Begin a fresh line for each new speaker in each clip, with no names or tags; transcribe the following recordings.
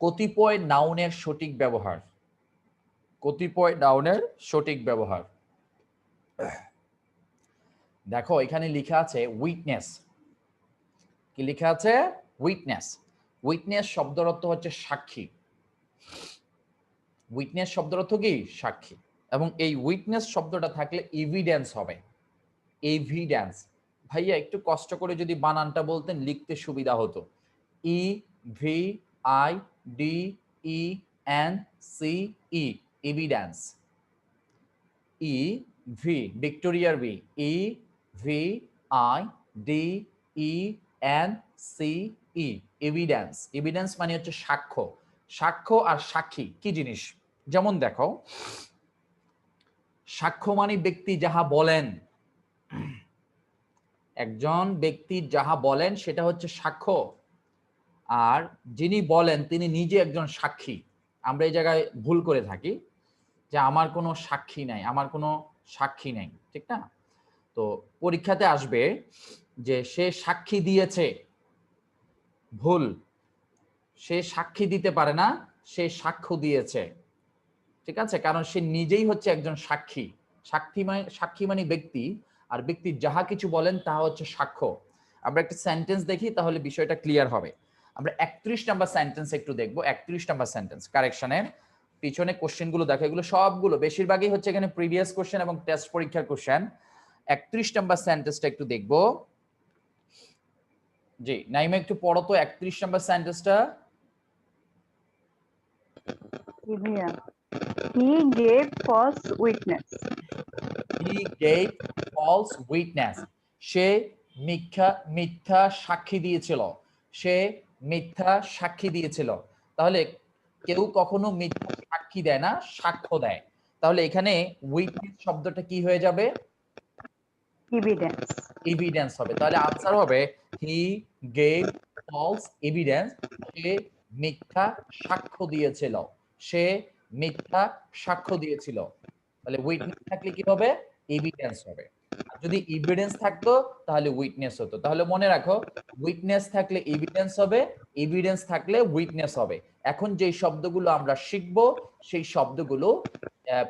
কতিপয় নাউনের সঠিক ব্যবহার। কতিপয় নাউনের সঠিক ব্যবহার। দেখো, এখানে লেখা আছে উইটনেস কি লেখা আছে? উইটনেস উইটনেস শব্দের অর্থ হচ্ছে সাক্ষী। উইটনেস শব্দের অর্থ কি? সাক্ষী। এবং এই উইটনেস শব্দটা থাকলে এভিডেন্স হবে। এভিডেন্স ভাইয়া, একটু কষ্ট করে যদি বানানটা বলতেন, লিখতে সুবিধা হতো। E V I D E N C E evidence E V ভিক্টোরিয়ার V E V I D E N C E evidence evidence মানে হচ্ছে সাক্ষ্য। সাক্ষ্য আর সাক্ষী, কি জিনিস? যেমন দেখো সাক্ষ্য মানে ব্যক্তি যাহা বলেন, একজন ব্যক্তি যাহা বলেন, সেটা হচ্ছে সাক্ষ্য। আর যিনি বলেন, তিনি নিজে একজন সাক্ষী। আমরা এই জায়গায় ভুল করে থাকি যে আমার কোনো সাক্ষী নাই, আমার কোনো সাক্ষী নাই, ঠিক না? তো পরীক্ষাতে আসবে যে সে সাক্ষী দিয়েছে, ভুল। সে সাক্ষী দিতে পারে না, সে সাক্ষ্য দিয়েছে, ঠিক আছে? কারণ সে নিজেই হচ্ছে একজন সাক্ষী। সাক্ষী মানে সাক্ষী মানে ব্যক্তি, আর ব্যক্তি যাহা কিছু বলেন তাহা হচ্ছে সাক্ষ্য। আমরা একটা সেন্টেন্স দেখি, তাহলে বিষয়টা ক্লিয়ার হবে। আমরা একত্রিশ নাম্বার সেন্টেন্স একটু দেখব একত্রিশ নাম্বার সেন্টেন্স কারেকশনের পিছনে কোশ্চেনগুলো দেখো এগুলো সবগুলো বেশিরভাগই হচ্ছে এখানে প্রিভিয়াস কোশ্চেন এবং টেস্ট পরীক্ষার কোশ্চেন একত্রিশ নাম্বার সেন্টেন্সটা একটু দেখব। জি নাইমা একটু পড়ো তো একত্রিশ নাম্বার সেন্টেন্সটা.
He gave false witness.
He gave false witness সে মিথ্যা মিথ্যা সাক্ষী দিয়েছিল। সে মিথ্যা সাক্ষী দিয়েছিল। তাহলে কেউ কখনো মিথ্যা সাক্ষী দেয় না সাক্ষ্য দেয়। তাহলে এখানে উইটনেস শব্দটা কি হয়ে যাবে?
Evidence.
হবে। তাহলে আনসার হবে হি গেভ ফলস এভিডেন্স সে মিথ্যা সাক্ষ্য দিয়েছিল। সে মিথ্যা সাক্ষ্য দিয়েছিল। তাহলে উইটনেস থাকলে কি হবে? এভিডেন্স হবে। যদি এভিডেন্স থাকতো, তাহলে উইটনেস হতো। তাহলে মনে রাখো উইটনেস থাকলে এভিডেন্স হবে এভিডেন্স থাকলে উইটনেস হবে। এখন যে শব্দগুলো আমরা শিখব, সেই শব্দগুলো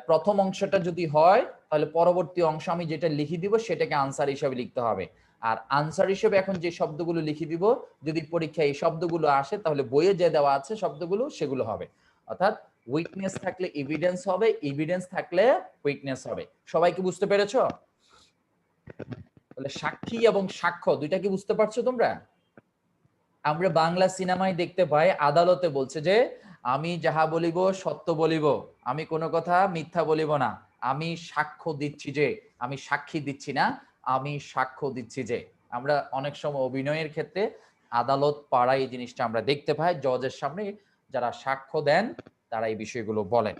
প্রথম অংশটা যদি হয়, তাহলে পরবর্তী অংশ আমি যেটা লিখে দিব, সেটাকে আনসার হিসেবে লিখতে হবে। আর আনসার হিসেবে এখন যে শব্দগুলো লিখে দিব, যদি পরীক্ষায় এই শব্দগুলো আসে, তাহলে বইয়ে যে দেওয়া আছে শব্দগুলো, সেগুলো হবে। অর্থাৎ উইকনেস থাকলে এভিডেন্স হবে এভিডেন্স থাকলে উইকনেস হবে। সবাই কি বুঝতে পেরেছ? তাহলে সাক্ষী এবং সাক্ষ্য, দুইটা কি বুঝতে পারছ তোমরা? আমরা বাংলা সিনেমায় দেখতে পাই, আদালতে বলছে যে, আমি যাহা বলিব, সত্য বলিব। আমি কোনো কথা মিথ্যা বলিব না। আমি সাক্ষ্য দিচ্ছি যে, আমি সাক্ষী দিচ্ছি না। আমি সাক্ষ্য দিচ্ছি যে। আমরা অনেক সময় অভিনয়ের ক্ষেত্রে আদালত পাড়ায় এই জিনিসটা আমরা দেখতে পাই। জজের সামনে যারা সাক্ষ্য দেন, তারা এই বিষয়গুলো বলেন।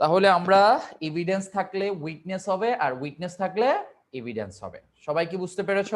তাহলে আমরা এভিডেন্স থাকলে উইটনেস হবে, আর উইটনেস থাকলে এভিডেন্স হবে। সবাই কি বুঝতে পেরেছ?